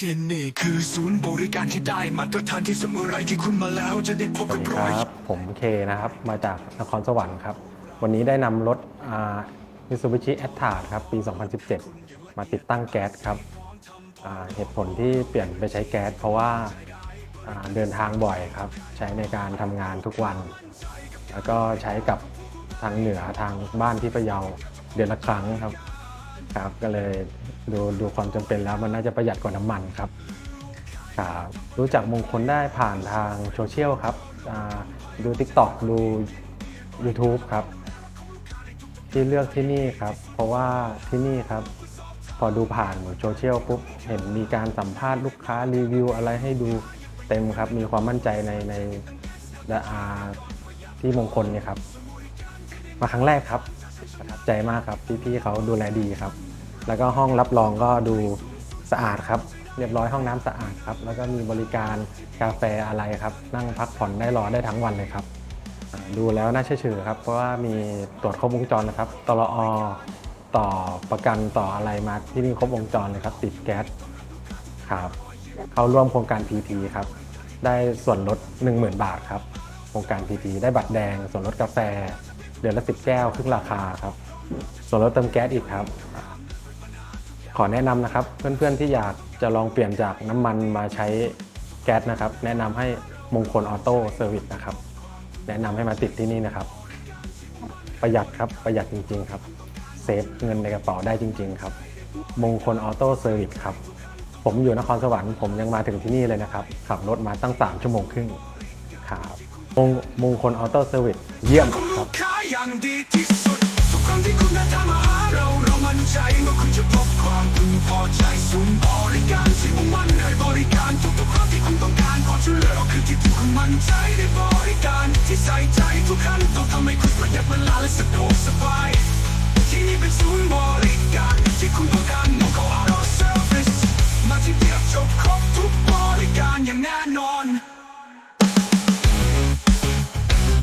ที่นี่คือศูนย์บริการที่ได้มาตรฐานที่เสมอไรที่คุณมาแล้วจะได้พบกับรคอยรับ ผมเคนะครับ มาจากนครสวรรค์ครับ วันนี้ได้นำรถมิซูบิชิแอต a าครับ ปี 2017 มาติดตั้งแก๊สครับอ่าเหตุผลที่เปลี่ยนไปใช้แก๊สเพราะว่าอ่าเดินทางบ่อยครับ ใช้ในการทำงานทุกวัน แล้วก็ใช้กับทางเหนือทางบ้านที่พะเยาเดือนละครั้งครับ ครับก็เลยดูดูความจำเป็นแล้วมันน่าจะประหยัดกว่าน้ำมันครับครับรู้จักมงคลได้ผ่านทางโซเชียลครับดู TikTok ดู YouTube ครับ ที่เลือกที่นี่ครับ เพราะว่าที่นี่ครับ พอดูผ่านโซเชียลปุ๊บเห็นมีการสัมภาษณ์ลูกค้ารีวิวอะไรให้ดูเต็มครับ มีความมั่นใจในในและอาที่มงคลเนี่ยครับ มาครั้งแรกครับ ใจมากครับพี่ๆเขาดูแลดีครับ แล้วก็ห้องรับรองก็ดูสะอาดครับ เรียบร้อยห้องน้ำสะอาดครับ แล้วก็มีบริการกาแฟอะไรครับ นั่งพักผ่อนได้รอได้ทั้งวันเลยครับอ่าดูแล้วน่าเชื่อถือครับ เพราะว่ามีตรวจครบวงจรนะครับตลอต่อประกันต่ออะไรมาที่นี่ครบวงจรเลยครับ ติดแก๊สครับ เข้าร่วมโครงการ PT ครับ ได้ส่วนลด 10,000 บาทครับ โครงการ PT ได้บัตรแดง ส่วนลดกาแฟ เดือนละ 10 แก้วครึ่งราคาครับ ส่วนลดเติมแก๊สอีกครับ ขอแนะนำนะครับ เพื่อนๆที่อยากจะลองเปลี่ยนจากน้ำมันมาใช้แก๊สนะครับ แนะนำให้มงคลออโต้เซอร์วิสนะครับ แนะนำให้มาติดที่นี่นะครับ ประหยัดครับประหยัดจริง ๆ ครับ เซฟเงินในกระเป๋าได้จริง ๆ ครับ มงคลออโต้เซอร์วิสครับผมอยู่นครสวรรค์ผมยังมาถึงที่นี่เลยนะครับขับรถมาตั้ง 3 ชั่วโมงครึ่งครับมงมงคลออโต้เซอร์วิสเยี่ยมครับ ริการที่มุ่งมั่นให้บริการทุกๆครั้งที่คุณต้องการขอช่วยเหลือคือที่คุณมั่นใจในบริการที่ใส่ใจทุกขั้นต้องทำให้คุณประหยัดเวลาและสะดวกสบาย ที่นี่เป็นศูนย์บริการที่คุณต้องการมองเขาเอาเรอเซอร์วิสมาที่เดียวจบครบทุกบริการอย่างแน่นอน